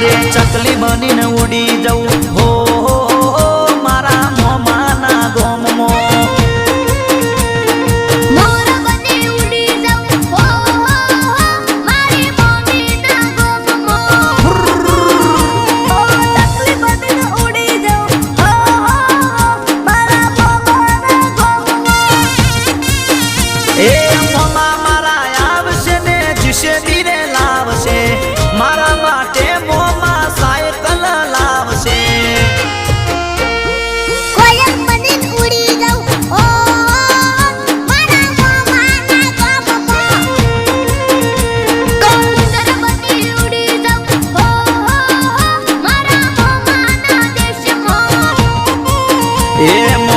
તારે ચકલી બનીને ઉડી જવું. હો મારા મોમાના ગોમમો. એ મોમા Не